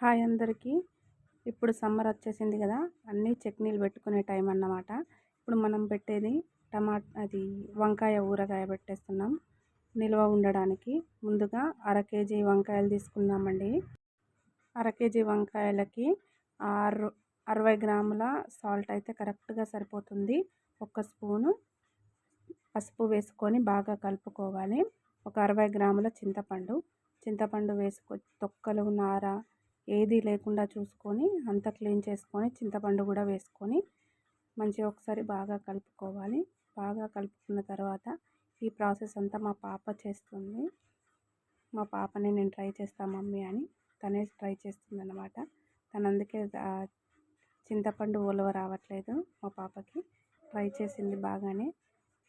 Hi అందరికీ. ఇప్పుడు summer వచ్చేసింది కదా అన్నీ చట్నీలు పెట్టుకునే టైం అన్నమాట. ఇప్పుడు మనం పెట్టేది టమాట అది వంకాయ ఊరగాయ పెట్టేస్తున్నాం. నిల్వ ఉండడానికి. ముందుగా అర కేజీ వంకాయలు తీసుకున్నామండి అర కేజీ వంకాయలకి ఆరు అరవై గ్రాముల సాల్ట్ అయితే కరెక్ట్గా సరిపోతుంది. ఒక స్పూను పసుపు వేసుకొని బాగా కలుపుకోవాలి. ఒక అరవై గ్రాముల చింతపండు. చింతపండు వేసుకొని తొక్కలు నార ఏది లేకుండా చూసుకొని అంతా క్లీన్ చేసుకొని చింతపండు కూడా వేసుకొని మంచిగా ఒకసారి బాగా కలుపుకోవాలి. బాగా కలుపుకున్న తర్వాత ఈ ప్రాసెస్ అంతా మా పాప చేస్తుంది. మా పాపని నేను ట్రై చేస్తా మమ్మీ అని తనే ట్రై చేస్తుంది అనమాట తను అందుకే చింతపండు ఉలవ రావట్లేదు మా పాపకి. ట్రై చేసింది బాగానే.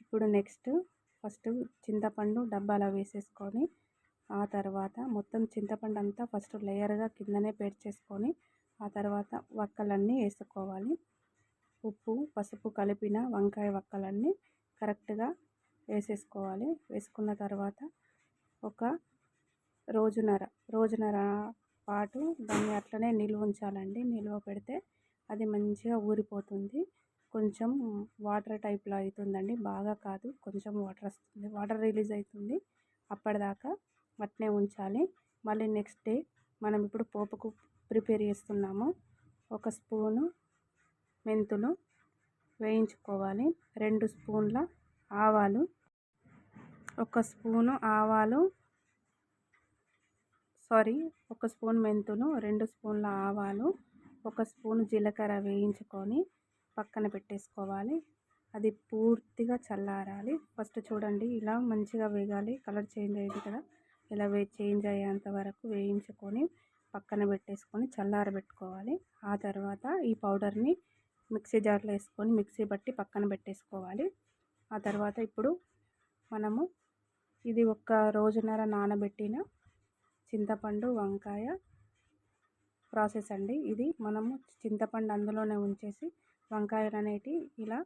ఇప్పుడు నెక్స్ట్ ఫస్ట్ చింతపండు డబ్బాలో వేసేసుకొని ఆ తర్వాత మొత్తం చింతపండు అంతా ఫస్ట్ లేయర్గా కిందనే పేర్చేసుకొని ఆ తర్వాత వక్కలన్నీ వేసుకోవాలి. ఉప్పు పసుపు కలిపిన వంకాయ వక్కలన్నీ కరెక్ట్గా వేసేసుకోవాలి. వేసుకున్న తర్వాత ఒక రోజున్నర రోజున్నర పాటు దాన్ని అట్లనే నిల్వ ఉంచాలండి. నిల్వ పెడితే అది మంచిగా ఊరిపోతుంది. కొంచెం వాటర్ టైప్లో అవుతుందండి బాగా కాదు కొంచెం వాటర్ వస్తుంది. వాటర్ రిలీజ్ అవుతుంది అప్పటిదాకా అట్నే ఉంచాలి. మళ్ళీ నెక్స్ట్ డే మనం ఇప్పుడు పోపుకు ప్రిపేర్ చేస్తున్నాము. ఒక స్పూను మెంతులు వేయించుకోవాలి. రెండు స్పూన్ల ఆవాలు ఒక స్పూను ఆవాలు సారీ ఒక స్పూన్ మెంతులు రెండు స్పూన్ల ఆవాలు ఒక స్పూన్ జీలకర్ర వేయించుకొని పక్కన పెట్టేసుకోవాలి. అది పూర్తిగా చల్లారాలి. ఫస్ట్ చూడండి ఇలా మంచిగా వేగాలి. కలర్ చేంజ్ అయింది కదా. ఇలా వే చేంజ్ అయ్యేంత వరకు వేయించుకొని పక్కన పెట్టేసుకొని చల్లారబెట్టుకోవాలి ఆ తర్వాత ఈ పౌడర్ని మిక్సీ జార్లో వేసుకొని మిక్సీ బట్టి పక్కన పెట్టేసుకోవాలి. ఆ తర్వాత ఇప్పుడు మనము ఇది ఒక రోజున్నర నానబెట్టిన చింతపండు వంకాయ ప్రాసెస్ అండి. ఇది మనము చింతపండు అందులోనే ఉంచేసి వంకాయలు అనేటివి ఇలా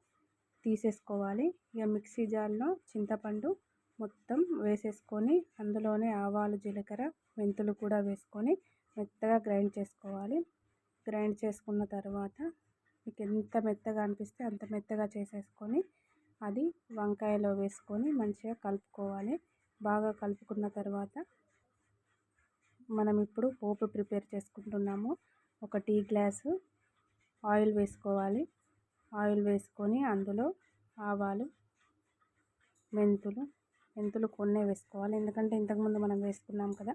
తీసేసుకోవాలి. ఇక మిక్సీ జార్లో చింతపండు మొత్తం వేసేసుకొని అందులోనే ఆవాలు జీలకర్ర మెంతులు కూడా వేసుకొని మెత్తగా గ్రైండ్ చేసుకోవాలి. గ్రైండ్ చేసుకున్న తర్వాత మీకు ఎంత మెత్తగా అనిపిస్తే అంత మెత్తగా చేసేసుకొని అది వంకాయలో వేసుకొని మంచిగా కలుపుకోవాలి. బాగా కలుపుకున్న తర్వాత మనం ఇప్పుడు పోపు ప్రిపేర్ చేసుకుంటున్నాము. ఒక టీ గ్లాసు ఆయిల్ వేసుకోవాలి. ఆయిల్ వేసుకొని అందులో ఆవాలు మెంతులు మెంతులు కొన్నే వేసుకోవాలి. ఎందుకంటే ఇంతకుముందు మనం వేసుకున్నాం కదా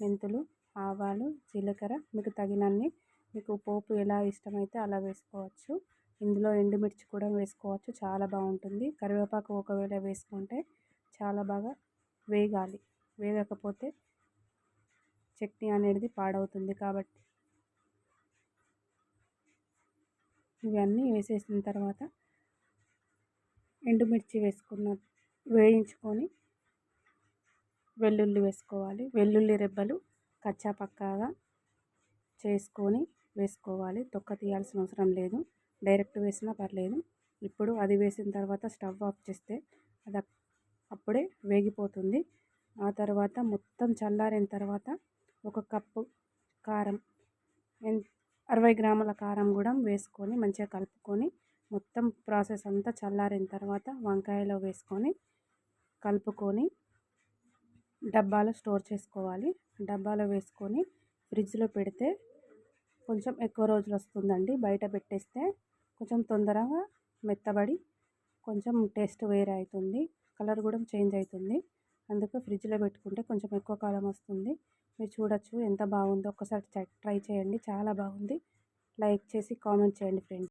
మెంతులు ఆవాలు జీలకర్ర మీకు తగినన్ని మీకు పోపు ఎలా ఇష్టమైతే అలా వేసుకోవచ్చు. ఇందులో ఎండుమిర్చి కూడా వేసుకోవచ్చు చాలా బాగుంటుంది. కరివేపాకు ఒకవేళ వేసుకుంటే చాలా బాగా వేగాలి. వేగకపోతే చట్నీ అనేది పాడవుతుంది కాబట్టి. ఇవన్నీ వేసేసిన తర్వాత ఎండుమిర్చి వేసుకున్న వేయించుకొని వెల్లుల్లి వేసుకోవాలి. వెల్లుల్లి రెబ్బలు కచ్చా పక్కాగా చేసుకొని వేసుకోవాలి. తొక్క తీయాల్సిన అవసరం లేదు. డైరెక్ట్ వేసినా పర్లేదు. ఇప్పుడు అది వేసిన తర్వాత స్టవ్ ఆఫ్ చేస్తే అది అప్పుడే వేగిపోతుంది. ఆ తర్వాత మొత్తం చల్లారిన తర్వాత ఒక కప్పు కారం అరవై గ్రాముల కారం కూడా వేసుకొని మంచిగా కలుపుకొని మొత్తం ప్రాసెస్ అంతా చల్లారిన తర్వాత వంకాయలో వేసుకొని కలుపుకొని డబ్బాలో స్టోర్ చేసుకోవాలి. డబ్బాలో వేసుకొని ఫ్రిడ్జ్లో పెడితే కొంచెం ఎక్కువ రోజులు వస్తుందండి. బయట పెట్టేస్తే కొంచెం తొందరగా మెత్తబడి కొంచెం టేస్ట్ వేరే అవుతుంది. కలర్ కూడా చేంజ్ అవుతుంది. అందుకు ఫ్రిడ్జ్లో పెట్టుకుంటే కొంచెం ఎక్కువ కాలం వస్తుంది. మీరు చూడొచ్చు ఎంత బాగుందో. ఒక్కసారి ట్రై చేయండి. చాలా బాగుంది. లైక్ చేసి కామెంట్ చేయండి ఫ్రెండ్స్.